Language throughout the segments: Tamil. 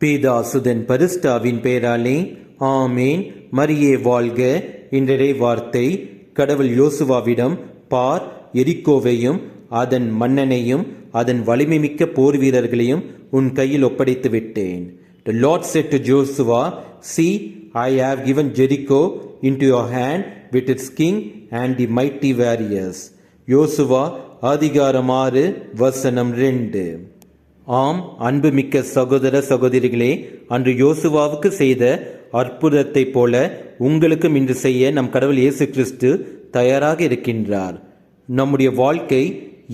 பேதாசுதன் பரிஸ்டாவின் பெயராலே ஆமேன். மரியே வாழ்க. இன்றரை வார்த்தை கடவுள் யோசுவாவிடம் பார் எரிக்கோவையும் அதன் மன்னனையும் அதன் வலிமைமிக்க போர் வீரர்களையும் உன் கையில் ஒப்படைத்து விட்டேன். Lord said to Joshua see I have given Jericho into your hand with its king and the mighty warriors யோசுவா அதிகாரம் ஆறு வசனம் ரெண்டு ஆம் அன்புமிக்க சகோதர சகோதரிகளே அன்று யோசுவாவுக்கு செய்த அற்புதத்தைப் போல உங்களுக்கும் இன்று செய்ய நம் கடவுள் இயேசு கிறிஸ்து தயாராக இருக்கின்றார். நம்முடைய வாழ்க்கை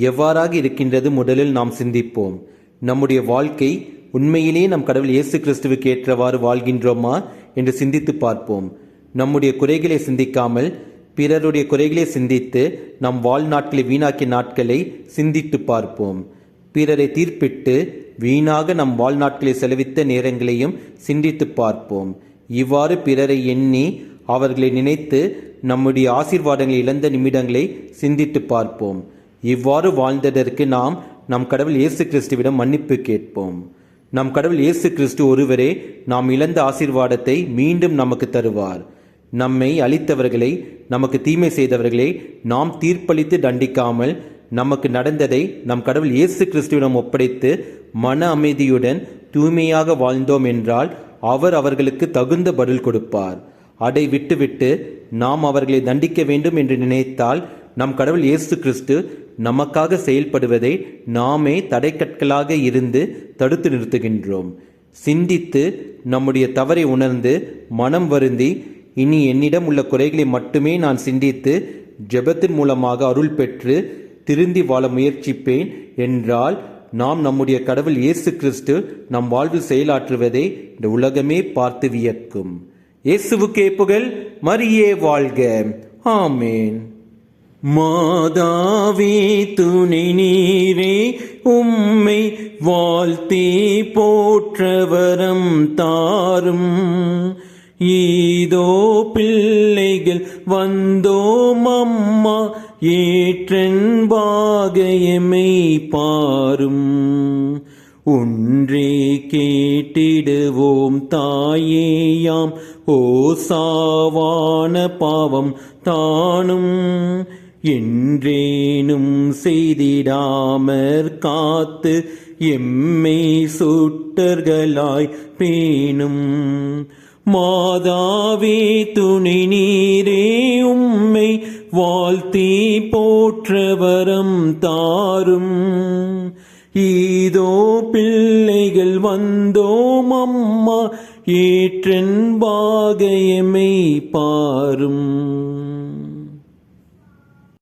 எவ்வாறாக இருக்கின்றது முதலில் நாம் சிந்திப்போம். நம்முடைய வாழ்க்கை உண்மையிலேயே நம் கடவுள் இயேசு கிறிஸ்துவுக்கு ஏற்றவாறு வாழ்கின்றோமா என்று சிந்தித்து பார்ப்போம். நம்முடைய குறைகளை சிந்திக்காமல் பிறருடைய குறைகளை சிந்தித்து நம் வாழ்நாட்களை வீணாக்கிய நாட்களை சிந்தித்து பார்ப்போம். பிறரை தீர்ப்பிட்டு வீணாக நம் வாழ்நாட்களை செலவித்த நேரங்களையும் சிந்தித்து பார்ப்போம். இவ்வாறு பிறரை எண்ணி அவர்களை நினைத்து நம்முடைய ஆசீர்வாதங்களை இழந்த நிமிடங்களை சிந்தித்து பார்ப்போம். இவ்வாறு வாழ்ந்ததற்கு நாம் நம் கடவுள் இயேசு கிறிஸ்துவிடம் மன்னிப்பு கேட்போம். நம் கடவுள் இயேசு கிறிஸ்து ஒருவரே நாம் இழந்த ஆசீர்வாதத்தை மீண்டும் நமக்கு தருவார். நம்மை அழித்தவர்களை நமக்கு தீமை செய்தவர்களை நாம் தீர்ப்பளித்து தண்டிக்காமல் நமக்கு நடந்ததை நம் கடவுள் இயேசு கிறிஸ்துவிடம் ஒப்படைத்து மன அமைதியுடன் தூய்மையாக வாழ்ந்தோம் என்றால் அவர் அவர்களுக்கு தகுந்த பதில் கொடுப்பார். அதை விட்டுவிட்டு நாம் அவர்களை தண்டிக்க வேண்டும் என்று நினைத்தால் நம் கடவுள் இயேசு கிறிஸ்து நமக்காக செயல்படுவதை நாமே தடைக்கற்களாக இருந்து தடுத்து நிறுத்துகின்றோம். சிந்தித்து நம்முடைய தவறை உணர்ந்து மனம் வருந்தி இனி என்னிடம் உள்ள குறைகளை மட்டுமே நான் சிந்தித்து ஜெபத்தின் மூலமாக அருள் பெற்று திருந்தி வாழ முயற்சிப்பேன் என்றால் நாம் நம்முடைய கடவுள் இயேசு கிறிஸ்து நம் வாழ்வில் செயலாற்றுவதை இந்த உலகமே பார்த்து வியக்கும். இயேசுவுக்கே புகழ் மரியே வாழ்க. ஆமேன். மாதாவே துணை நீரே உம்மை வாழ்த்தி போற்றவரம் தாரும். ஈதோ பிள்ளைகள் வந்தோம் அம்மா ஏற்றன்பாகையமை பாரும் ஒன்றே கேட்டிடுவோம் தாயேயாம் ஓ சாவான பாவம் தானும். என்றேனும் செய்திடாமற் காத்து எம்மை சுட்டர்களாய் பேணும். மாதாவே துணை நீரே உம்மை வாழ்த்தி போற்றவரம் தாரும். ஈதோ பிள்ளைகள் வந்தோம் அம்மா ஏற்றன் பாகையமை பாரும்.